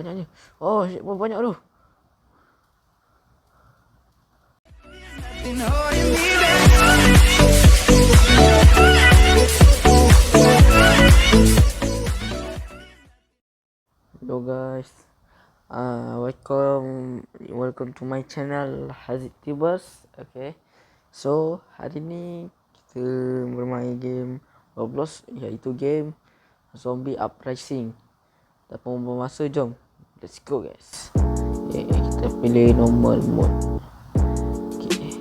Banyaknya. Oh, shit, banyak tu? Hello guys. Uh, welcome welcome to my channel Hazid Tibas. Okay. So, hari ni kita bermain game Roblox iaitu game Zombie Uprising. Tak buang masa jom. Let's go guys. Okay, kita pilih normal mode. Okay.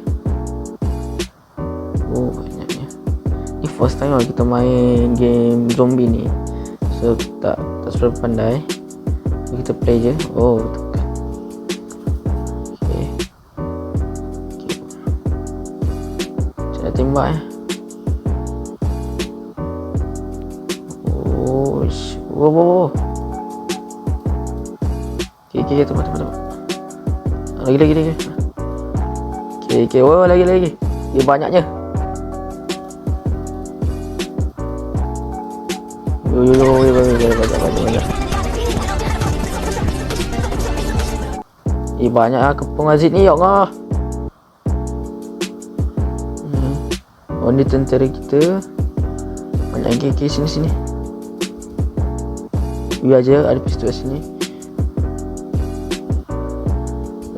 Oh, banyaknya. Ni first time lah kita main game zombie ni. So, tak tak seberapa pandai. So, kita play je. Oh, tekan. Okay. Okay. Saya nak tembak eh. Oh, ish. Wow, wow, okay, tembak, tembak, tembak. Lagi, lagi, lagi. Okay, okay, wow, lagi, lagi. Dia banyaknya. Yo, yo, yo, yo, yo, yo, banyak, banyak, banyak. Eh, banyak lah kepung Aziz ni, ya Allah. Hmm. Oh, ni tentera kita. Banyak lagi, sini, sini. Biar je, ada pistol sini.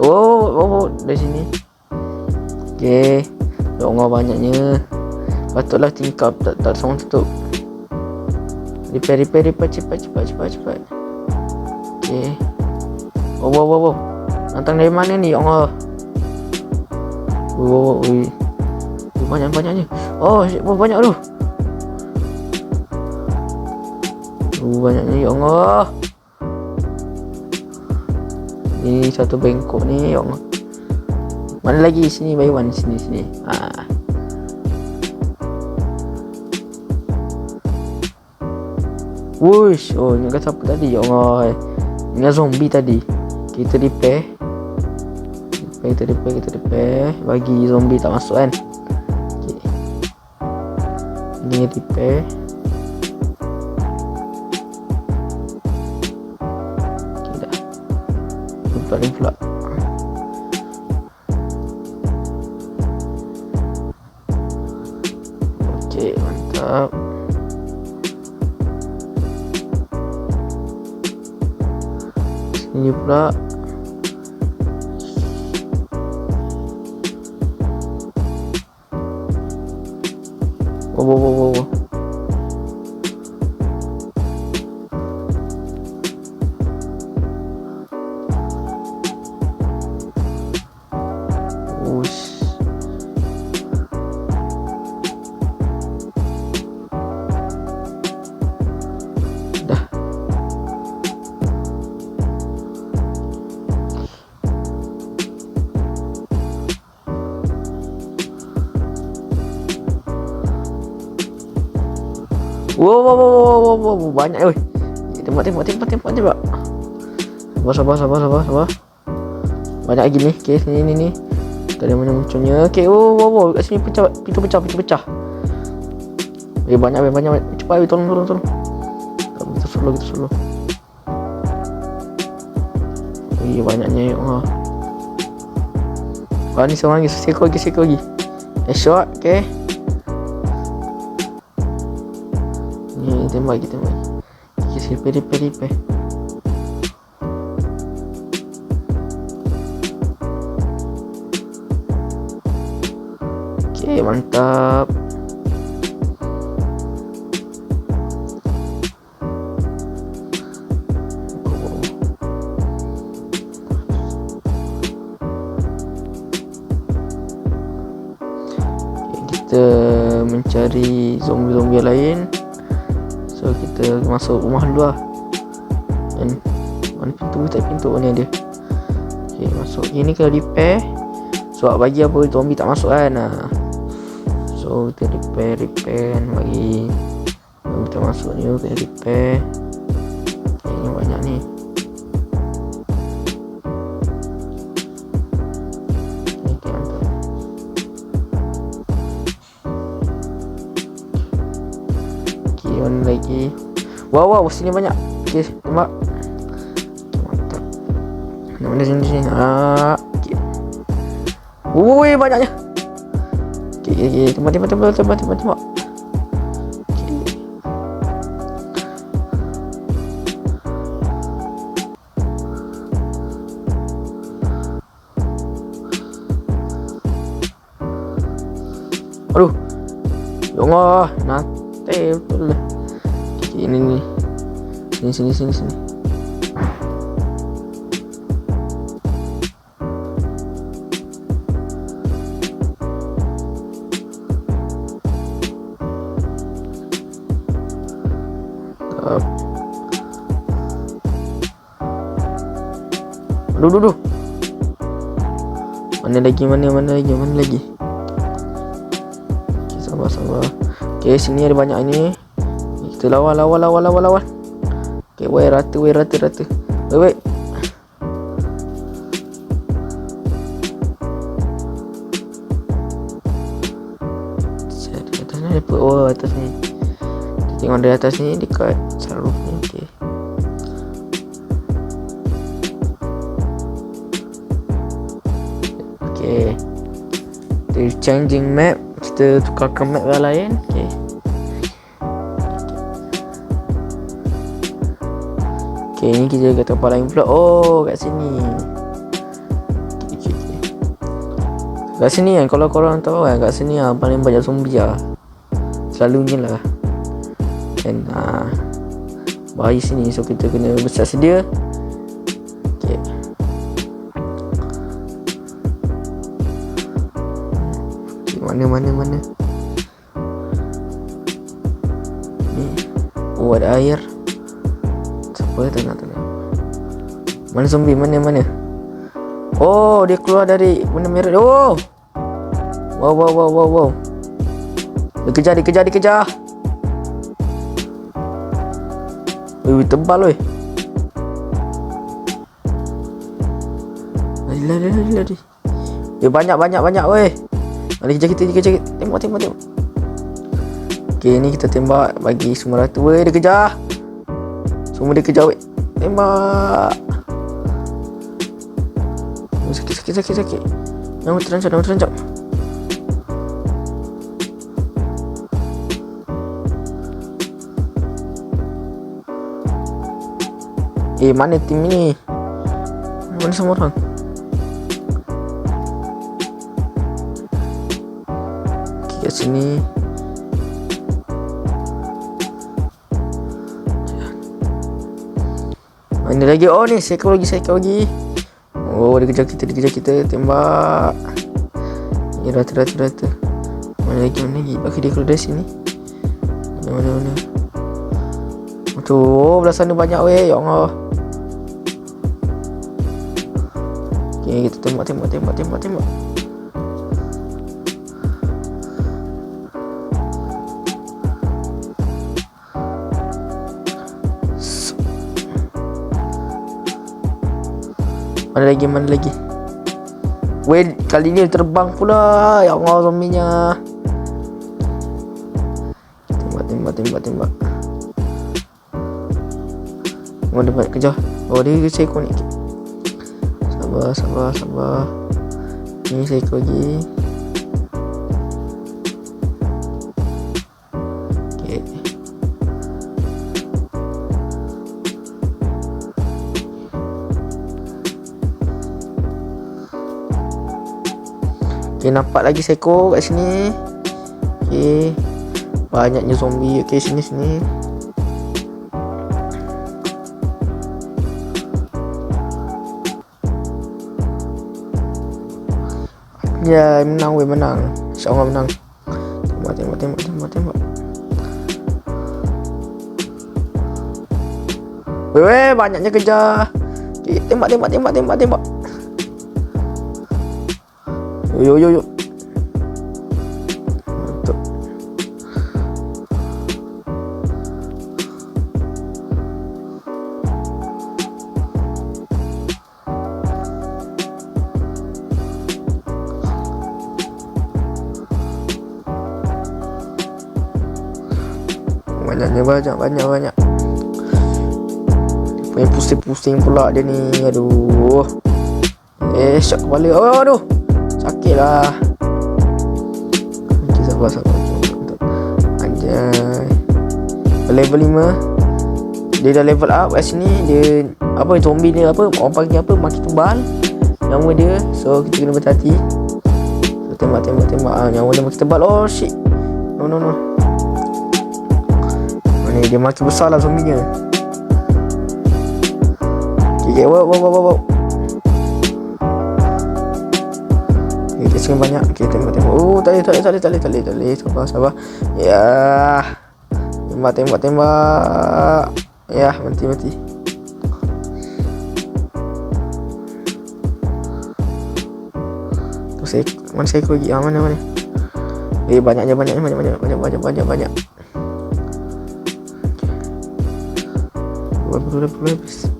Oh, oh, oh, dari sini. Ya Allah, banyaknya. Patutlah tingkap, tak, tak sama tutup. Repair, repair, repair, cepat, cepat, cepat, cepat. Okay. Oh, wow, wow, wow. Datang dari mana ni, Allah? Oh, ui. Ui, Banyak-banyaknya. Oh, shit, berapa banyak tu? Oh, banyaknya, ya Allah. Ni satu bengkok ni, ya Allah. Mana lagi? Sini, by one. Sini, sini. Ah. Wush, oh ingat siapa tadi? Ya Allah. Ingat zombie tadi. Kita repair. Repair, kita repair, kita repair. Bagi zombie tak masuk kan. Okay. Ini repair. Ni pula. Okay, mantap. Sini pula Wow, wow, wow, wow, wow, wow, wow, banyak oi. Eh, Tembak, tembak, tembak, tembak, tembak. Sabar, sabar, sabar, sabar, sabar. Banyak lagi ni. Okey, sini ni ni. Tak ada mana munculnya. Okey, wow, wow, wow, kat sini pecah, pintu pecah, pintu pecah. Eh, banyak, banyak, banyak. Cepat, oi, tolong, tolong, tolong. Tak, kita solo, kita solo. Eh, banyaknya ya Allah. Ah, ni seorang lagi, sekor lagi, sekor lagi. Eh, shot, okey. Ni tembak kita tembak. Kita repair repair repair. Okay, mantap. Kita mencari zombie-zombie lain. Kita masuk rumah dulu lah. Dan Mana pintu tak pintu ni ada. Okay masuk. Ini kena repair. Sebab bagi apa zombie tak masuk kan. Ha. So kita repair repair. Bagi tak masuk ni Kita repair Okay mana lagi Wow wow sini banyak Okay tembak Okay, Mana sini sini. Ah. Okay. Ui, banyaknya. Okey, okey, okey. Tembak, tembak, tembak, tembak, tembak, tembak. Aduh. Ya Allah, nanti betul lah. Okey, ini ni. Sini, sini, sini, sini. Up. Aduh, aduh, aduh. Mana lagi, mana, mana lagi, mana lagi. Okay, sini ada banyak ni. Kita lawan, lawan, lawan, lawan, lawan. Okay, wait, rata, wait, rata, rata. Wait, wait. Oh, atas ni. Kita tengok dari atas ni dekat saruf ni. Okay. Okay. Kita changing map. Kita tukarkan map yang lain. Okay. Ni kita kat tempat lain pula. Oh, kat sini. Okay, okay, okay. Kat sini kan, kalau korang tahu kan, kat sini lah paling banyak zombie lah. Selalunya lah. Dan ah, bahaya sini. So, kita kena besar sedia. Okay. Okay, mana, mana, mana. Ni. Oh, ada air. Siapa tak nak tengok? Mana zombie? Mana mana? Oh dia keluar dari benda merah. Oh! Wow wow wow wow wow. Dia kejar dia kejar dia kejar Wih tebal weh Lari lari lari lari. Dia banyak banyak banyak weh Mari kejar kita kejar kita. Tembak tembak tembak Okay ni kita tembak Bagi semua rata weh dia kejar semua dia kejar. Tembak. Oh, sakit sakit sakit sakit. Nama terancam nama terancam. Eh mana tim ni? Mana semua orang? Okay, kat sini. Mana lagi? Oh ni psikologi psikologi. Oh dia kejar kita dia kejar kita tembak. Ni rata rata rata. Mana lagi mana lagi? Okey dia keluar dari sini. Mana mana mana. Tu oh, belah sana banyak weh ya Allah. Okey kita tembak tembak tembak tembak tembak. Mana lagi mana lagi? Weh kali ni terbang pula. Ya Allah zombinya. Tembak tembak tembak tembak. Oh dapat kejar Oh dia seekor ni. Sabar sabar sabar. Ni seekor lagi Okay, nampak lagi seko kat sini. Okay. Banyaknya zombie. Okay, sini sini. Ya, menang weh, menang. InsyaAllah menang. Tembak, tembak, tembak, tembak, tembak. Weh, banyaknya kejar. Okay, tembak, tembak, tembak, tembak, tembak. Yo yo. Mantap. Banyaknya banyak banyak banyak. Punya pusing-pusing pula dia ni. Aduh. Eh, shot kepala. Oh, aduh. Sakit lah. Okay, sabar, sabar. Anjay. Level 5. Dia dah level up kat sini. Dia, apa, zombie dia apa, orang panggil apa, makin tebal. Nyawa dia. So, kita kena berhati-hati. So, tembak, tembak, tembak. Ah, nyawa dia makin tebal. Oh, shit. No, no, no. Mana dia makin besar lah zombinya. Okay, okay, wow, wow, wow, wow. Sini banyak. Okay, tembak, tembak. Oh, tak boleh, tak boleh, tak boleh, tak boleh, tak boleh, tak boleh. Sabar, sabar. Ya. Tembak, tembak, tembak. Ya, mati, mati. Tu saya, mana saya lagi? Ah, mana, mana? Eh, banyaknya, banyaknya, banyak, banyak, banyak, banyak, banyak, banyak. Dulu, berapa habis?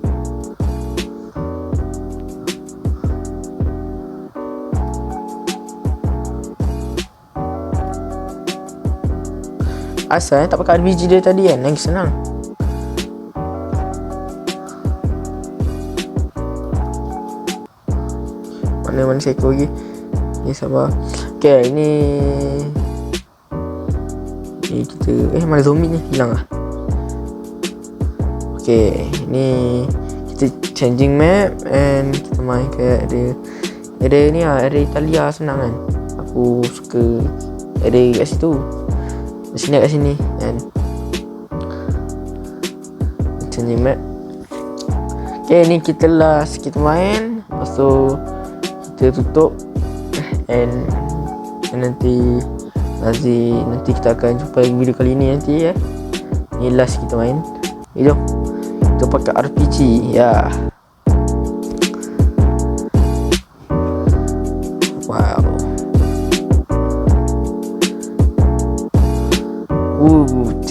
Asal eh, tak pakai RPG dia tadi kan? Lagi senang. Mana-mana seekor lagi. Ni sabar. Okay ini Ni kita Eh mana zombie ni? Hilang lah. Okay Ni Kita changing map And kita main ke area Area ni lah Area Italia senang kan? Aku suka Area kat situ sini kat sini kan? Changing map Okay ni kita last kita main. Lepas tu Kita tutup. And, and nanti Nanti Nanti kita akan jumpa lagi video kali ni nanti ya. Ni last kita main. Jom. Kita pakai RPG Ya. Wow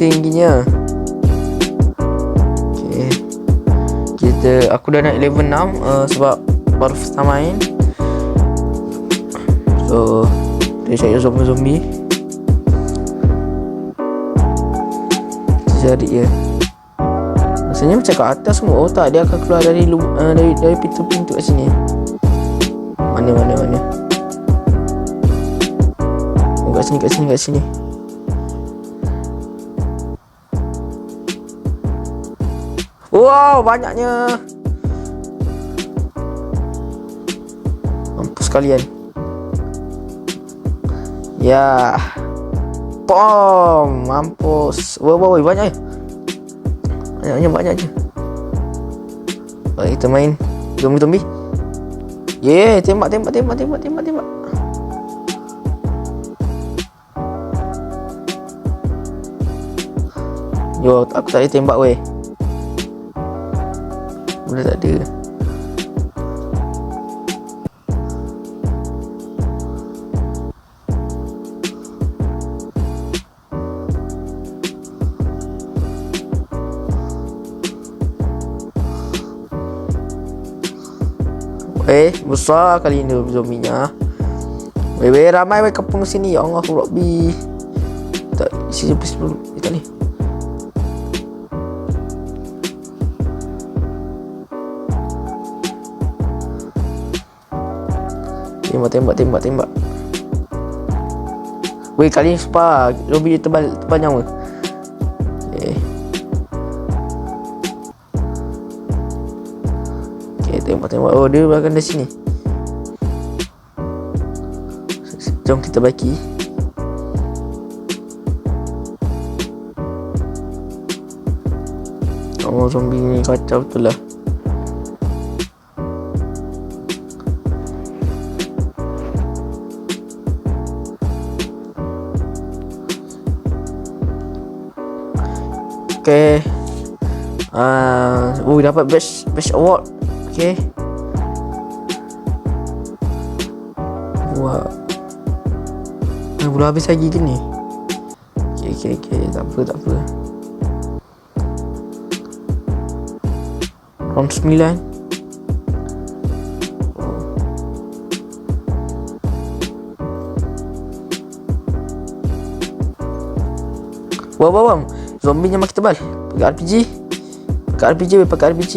Tingginya. Okay. Kita aku dah naik level 6 uh, sebab baru time main. So, dia cari zombie-zombie. Kita cari ya. Rasanya macam kat atas semua. Oh tak, dia akan keluar dari uh, dari dari pintu-pintu kat sini. Mana mana mana. Oh, kat sini kat sini kat sini. Wow, banyaknya. Mampus kalian. Ya. Pom, mampus. Wow, wow, wow banyak. Banyaknya banyak je. Baik, kita main zombie-zombie. Yeah, tembak, tembak, tembak, tembak, tembak, tembak. Yo, aku tak boleh tembak weh. Benda tak ada Eh, besar kali ni zombinya. Weh, weh, ramai weh kampung sini. Ya Allah, Rabbi. Tak, jumpa sebelum. Eh, tak ni. Tembak, tembak, tembak, tembak. Weh, kali ni spa. Lobby dia tebal, tebal nyawa. Okay. Okay, tembak, tembak. Oh, dia akan dari sini. Jom kita baki. Oh, zombie ni kacau betul lah. Okay. Uh, oh dapat best best award. Okay. Wow. Ah, belum habis lagi ke ni? Okay, okay, okay. Tak apa, tak apa. Round 9. Wow, wow, wow. Zombinya makin tebal. Pakai RPG. Pakai RPG, weh. Pakai RPG.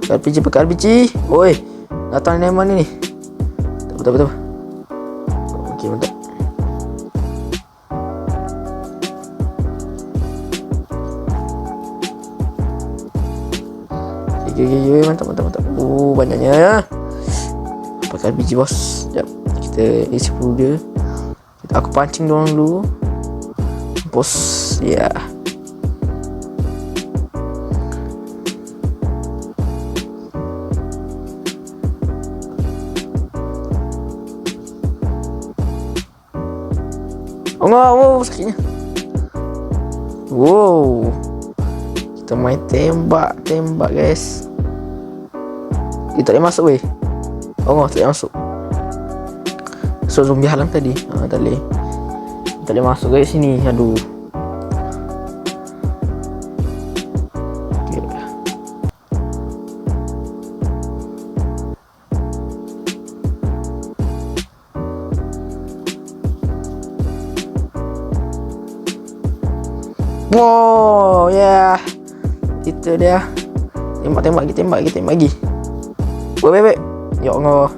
Pakai RPG, pakai RPG. Oi. Datang ni mana ni? Tak betul betul. Okey, mantap. Okey, okey, okey, mantap, mantap, mantap. Oh, banyaknya ya. Pakai biji bos. Sekejap. Kita isi dulu dia. Aku pancing dia orang dulu. Bos. Yeah. Oh, wow, sakitnya. Wow. Kita main tembak, tembak guys. Dia tak boleh masuk weh. Oh, tak boleh masuk. So zombie halang tadi. Ha, tak boleh. Tak boleh masuk guys sini. Aduh. Itu dia. Tembak tembak lagi, tembak lagi, tembak lagi. Wait, wait, wait. Ya Allah.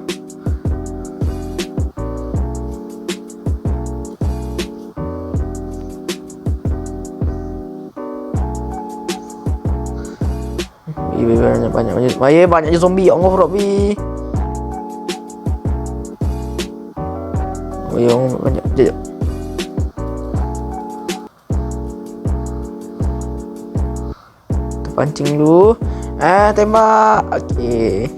Banyak banyak banyak. Banyak banyak je zombie. Ya Allah, Robby. Oh, ya Allah, banyak. Pancing dulu ah tembak okey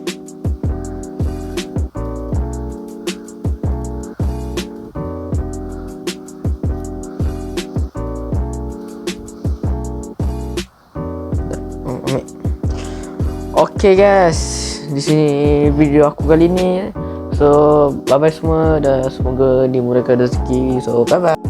Okay guys, di sini video aku kali ni. So bye bye semua dan semoga dimurahkan rezeki. So bye bye.